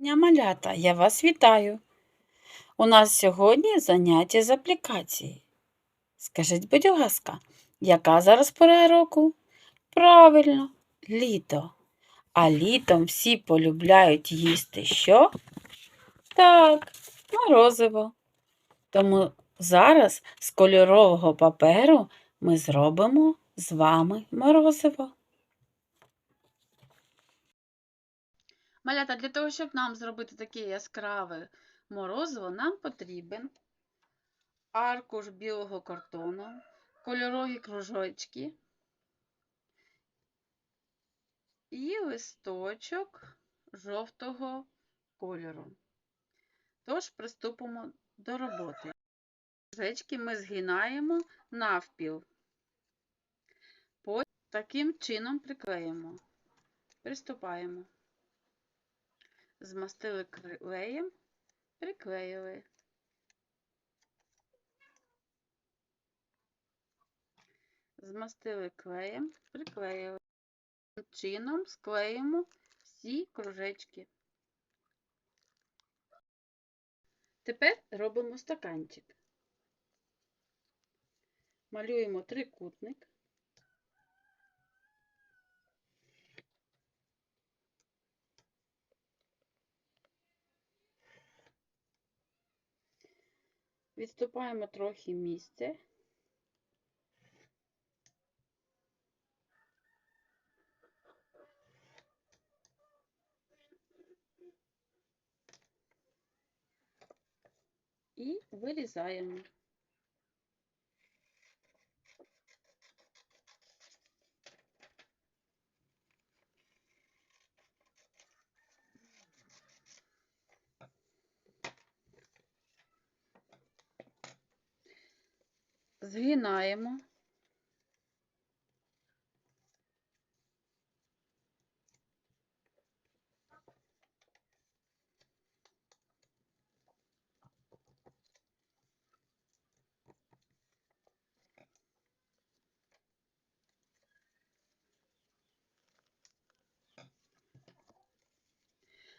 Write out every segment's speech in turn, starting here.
Дня малята, я вас вітаю. У нас сьогодні заняття з аплікації. Скажіть, будь ласка, яка зараз пора року? Правильно, літо. А літом всі полюбляють їсти що? Так, морозиво. Тому зараз з кольорового паперу ми зробимо з вами морозиво. Малята, для того, щоб нам зробити таке яскраве морозиво, нам потрібен аркуш білого картону, кольорові кружочки і листочок жовтого кольору. Тож приступимо до роботи. Кружечки ми згинаємо навпіл. Потім таким чином приклеїмо. Приступаємо. Змастили клеєм, приклеїли. Змастили клеєм, приклеїли. Таким чином склеїмо всі кружечки. Тепер робимо стаканчик. Малюємо трикутник. Відступаємо трохи місце. І вирізаємо. Згинаємо.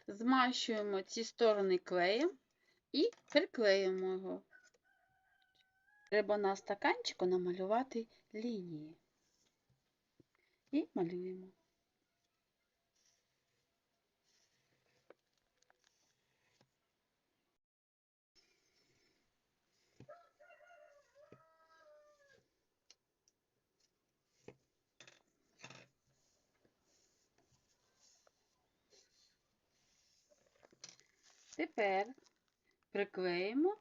Змащуємо ці сторони клеєм і приклеїмо його. Треба на стаканчику намалювати лінії. І малюємо. Тепер приклеїмо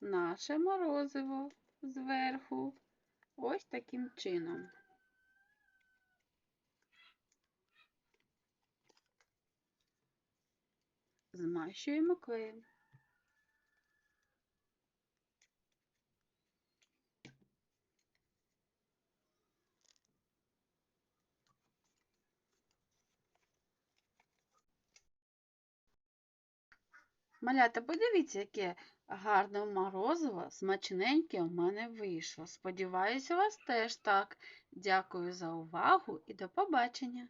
наше морозиво зверху. Ось таким чином. Змащуємо клеєм. Малята, подивіться, яке гарне морозиво, смачненьке у мене вийшло. Сподіваюся, у вас теж так. Дякую за увагу і до побачення!